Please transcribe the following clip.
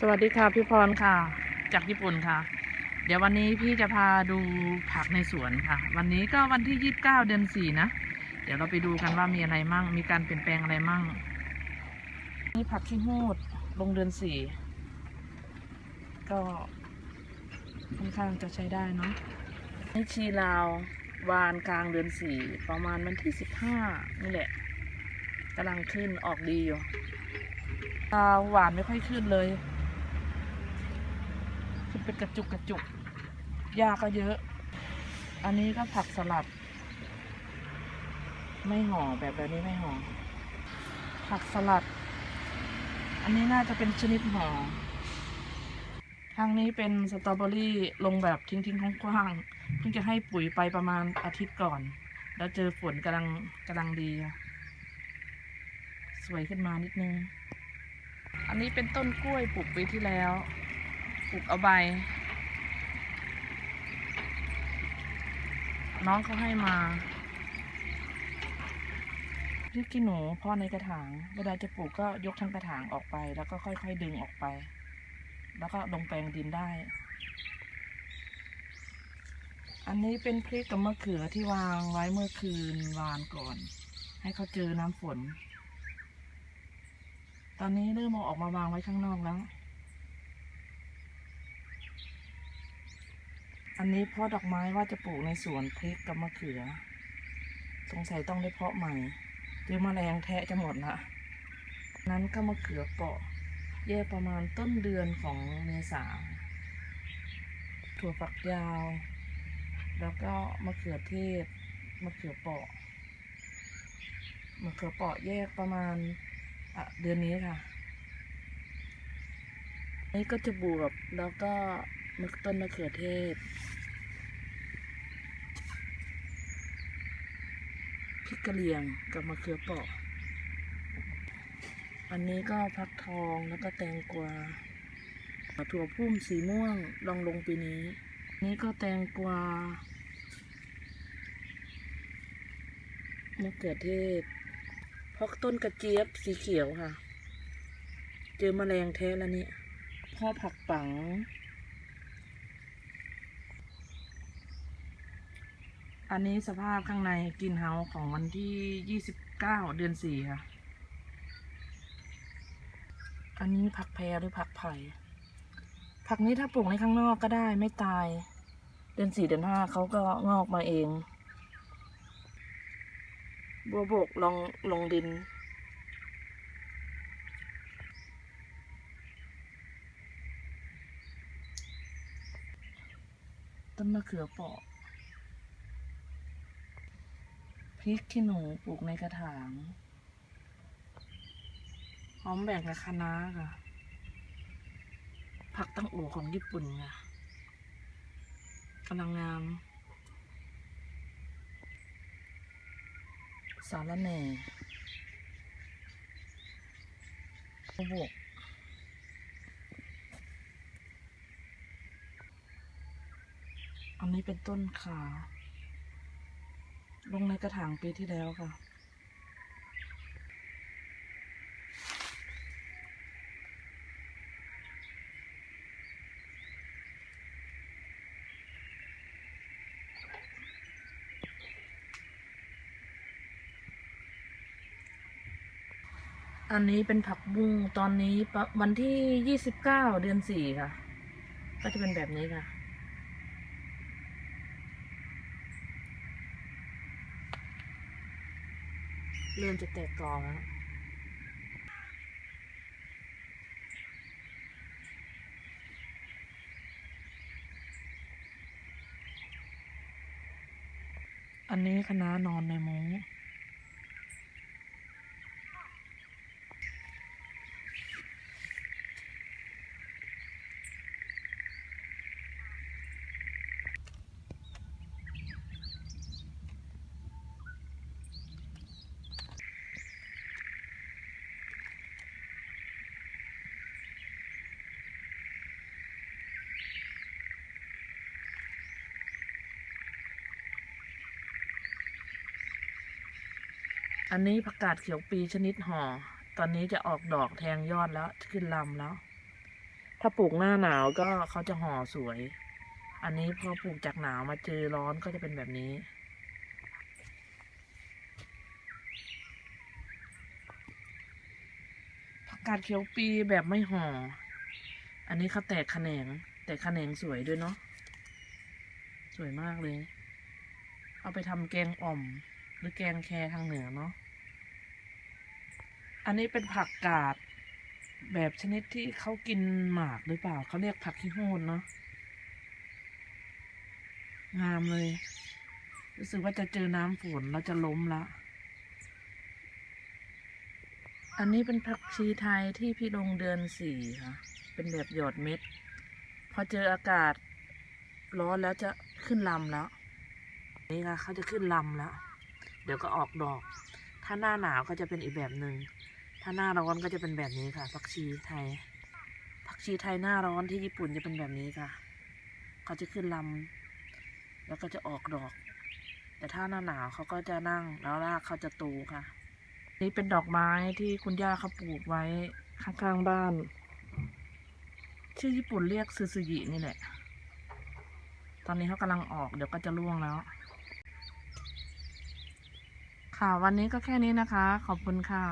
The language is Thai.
สวัสดีค่ะพี่พรค่ะ จากญี่ปุ่นค่ะ เดี๋ยววันนี้พี่จะพาดูผักในสวนค่ะ วันนี้ก็วันที่ยี่สิบเก้าเดือนสี่นะ เดี๋ยวเราไปดูกันว่ามีอะไรมั่ง มีการเปลี่ยนแปลงอะไรมั่ง นี่ผักขี้หูดลงเดือนสี่ก็ค่อนข้างจะใช้ได้เนาะนี่ชีลาววานกลางเดือนสี่ประมาณวันที่สิบห้านี่แหละกำลังขึ้นออกดีอยู่ลาวหวานไม่ค่อยขึ้นเลย คือเป็นกระจุกกระจุกยาก็เยอะ อันนี้ก็ผักสลัด ไม่ห่อแบบแบบนี้ไม่ห่อ ผักสลัด อันนี้น่าจะเป็นชนิดห่อ ทางนี้เป็นสตรอเบอรี่ลงแบบทิ้งทิ้งกว้างๆเพิ่งจะให้ปุ๋ยไปประมาณอาทิตย์ก่อน แล้วเจอฝนกำลังกำลังดี สวยขึ้นมานิดนึง อันนี้เป็นต้นกล้วยปลูกปีที่แล้ว ปลูกเอาใบ น้องเขาให้มาพริกขี้หนูพ่อในกระถาง เวลาจะปลูกก็ยกทั้งกระถางออกไป แล้วก็ค่อยๆดึงออกไป แล้วก็ลงแปลงดินได้ อันนี้เป็นพริกกับมะเขือที่วางไว้เมื่อคืนวานก่อน ให้เขาเจอน้ำฝน ตอนนี้เริ่มเอาออกมาวางไว้ข้างนอกแล้ว อันนี้เพาะดอกไม้ว่าจะปลูกในสวนพริกกับมะเขือ สงสัยต้องได้เพาะใหม่เดี๋ยวแมลงแทะจะหมดละนั้นก็มะเขือเปาะ แยกประมาณต้นเดือนของเมษาถั่วฝักยาว แล้วก็มะเขือเทศมะเขือเปาะมะเขือเปาะแยกประมาณอะเดือนนี้ค่ะ นี่ก็จะบวบแล้วก็ มะต้นมะเขือเทศ พริกกะเหรี่ยงกับมะเขือเปราะ อันนี้ก็พักทองแล้วก็แตงกวา ถั่วพุ่มสีม่วงลองลงปีนี้ นี่ก็แตงกวามะเขือเทศพอกต้นกระเจี๊ยบสีเขียวค่ะ เจอแมลงแท้แล้วเนี่ยพ่อผักปัง อันนี้สภาพข้างในกรีนเฮาของวันที่ 29 เดือน 4 ค่ะ อันนี้ผักแพรหรือผักไผ่ ผักนี้ถ้าปลูกในข้างนอกก็ได้ไม่ตาย เดือน 4 เดือน 5เขาก็งอกมาเอง บัวบกลองลงดินต้นมะเขือเปราะ พ ริกขี้หนูปลูกในกระถาง หอมแบ่งกับคะน้าค่ะ ผักตั้งโอของญี่ปุ่นค่ะกำลังงาม สารแหน่โบกอันนี้เป็นต้นขา ลงในกระถางปีที่แล้วค่ะ อันนี้เป็นผักบุ้งตอนนี้วันที่ยี่สิบเก้าเดือนสี่ค่ะ ก็จะเป็นแบบนี้ค่ะ เริ่มจะแตกกรอแล้วอันนี้คณะนอนในมุ้ง อันนี้ผักกาดเขียวปีชนิดห่อ ตอนนี้จะออกดอกแทงยอดแล้วขึ้นลำแล้ว ถ้าปลูกหน้าหนาวก็เขาจะห่อสวย อันนี้พอปลูกจากหนาวมาเจอร้อนก็จะเป็นแบบนี้ ผักกาดเขียวปีแบบไม่ห่อ อันนี้เขาแตกแขนง แต่แขนงสวยด้วยเนาะ สวยมากเลย เอาไปทำแกงอ่อม หรือแกงแคทางเหนือเนาะ อันนี้เป็นผักกาด แบบชนิดที่เขากินหมากหรือเปล่า เขาเรียกผักขี้โหนเนาะ งามเลย รู้สึกว่าจะเจอน้ำฝนแล้วจะล้มละ อันนี้เป็นผักชีไทยที่พี่ลงเดือนสี่ค่ะ เป็นแบบหยอดเม็ด พอเจออากาศร้อนแล้วจะขึ้นลำแล้ว นี่ค่ะเขาจะขึ้นลำแล้ว เดี๋ยวก็ออกดอก ถ้าหน้าหนาวก็จะเป็นอีกแบบหนึ่ง ถ้าหน้าร้อนก็จะเป็นแบบนี้ค่ะผักชีไทย ผักชีไทยหน้าร้อนที่ญี่ปุ่นจะเป็นแบบนี้ค่ะ เขาจะขึ้นลำแล้วก็จะออกดอก แต่ถ้าหน้าหนาวเขาก็จะนั่งแล้วรากเขาจะโตค่ะ นี่เป็นดอกไม้ที่คุณย่าเขาปลูกไว้ข้างๆบ้าน ชื่อญี่ปุ่นเรียกซูซูยินี่แหละ ตอนนี้เขากำลังออกเดี๋ยวก็จะร่วงแล้ว ค่ะ วันนี้ก็แค่นี้นะคะ ขอบคุณค่ะ